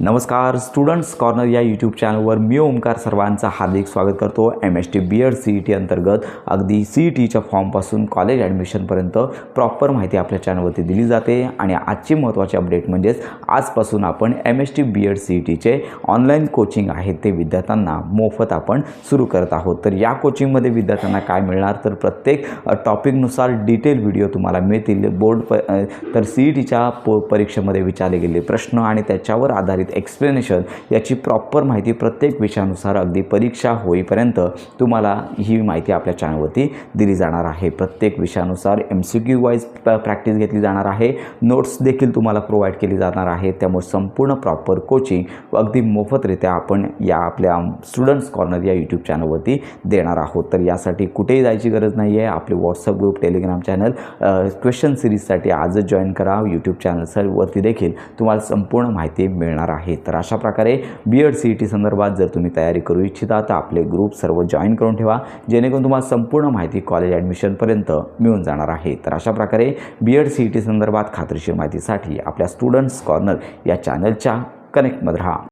नमस्कार students corner या YouTube चॅनलवर मी ओमकार सर्वांचं हार्दिक स्वागत करतो. M S T B Ed C E T अंतर्गत अगदी सी ई टीच्या फॉर्मपासून कॉलेज ॲडमिशनपर्यंत प्रॉपर माहिती आपल्या चॅनलवरती दिली जाते. आणि आजची महत्त्वाची अपडेट म्हणजेच आजपासून आपण M S T B Ed C E टीचे ऑनलाईन कोचिंग आहे ते विद्यार्थ्यांना मोफत आपण सुरू करत आहोत. तर या कोचिंगमध्ये विद्यार्थ्यांना काय मिळणार? तर प्रत्येक टॉपिकनुसार डिटेल व्हिडिओ तुम्हाला मिळतील. बोर्ड प तर सी ई टीच्या प परीक्षेमध्ये विचारले गेले प्रश्न आणि त्याच्यावर आधारित एक्सप्लेनेशन याची प्रॉपर माहिती प्रत्येक विषयानुसार अगदी परीक्षा होईपर्यंत तुम्हाला ही माहिती आपल्या चॅनलवरती दिली जाणार आहे. प्रत्येक विषयानुसार M C Q wise practice घेतली जाणार आहे. नोट्स देखील तुम्हाला प्रोव्हाइड केली जाणार आहे. त्यामुळे संपूर्ण प्रॉपर कोचिंग अगदी मोफतरित्या आपण या आपल्या स्टुडंट्स कॉर्नर या यूट्यूब चॅनलवरती देणार आहोत. तर यासाठी कुठेही जायची गरज नाही आहे आपले WhatsApp group Telegram channel question सिरीजसाठी आजच जॉईन करा. यूट्यूब चॅनलवरती देखील तुम्हाला संपूर्ण माहिती मिळणार आहे. तर अशा प्रकारे B Ed C E T संदर्भात जर तुम्ही तयारी करू इच्छिता तर आपले ग्रुप सर्व जॉईन करून ठेवा जेणेकरून तुम्हाला संपूर्ण माहिती कॉलेज ॲडमिशनपर्यंत मिळून जाणार आहे. तर अशा प्रकारे B Ed C E T संदर्भात खात्रीशीर माहितीसाठी आपल्या स्टुडंट्स कॉर्नर या चॅनलच्या कनेक्टमध्ये राहा.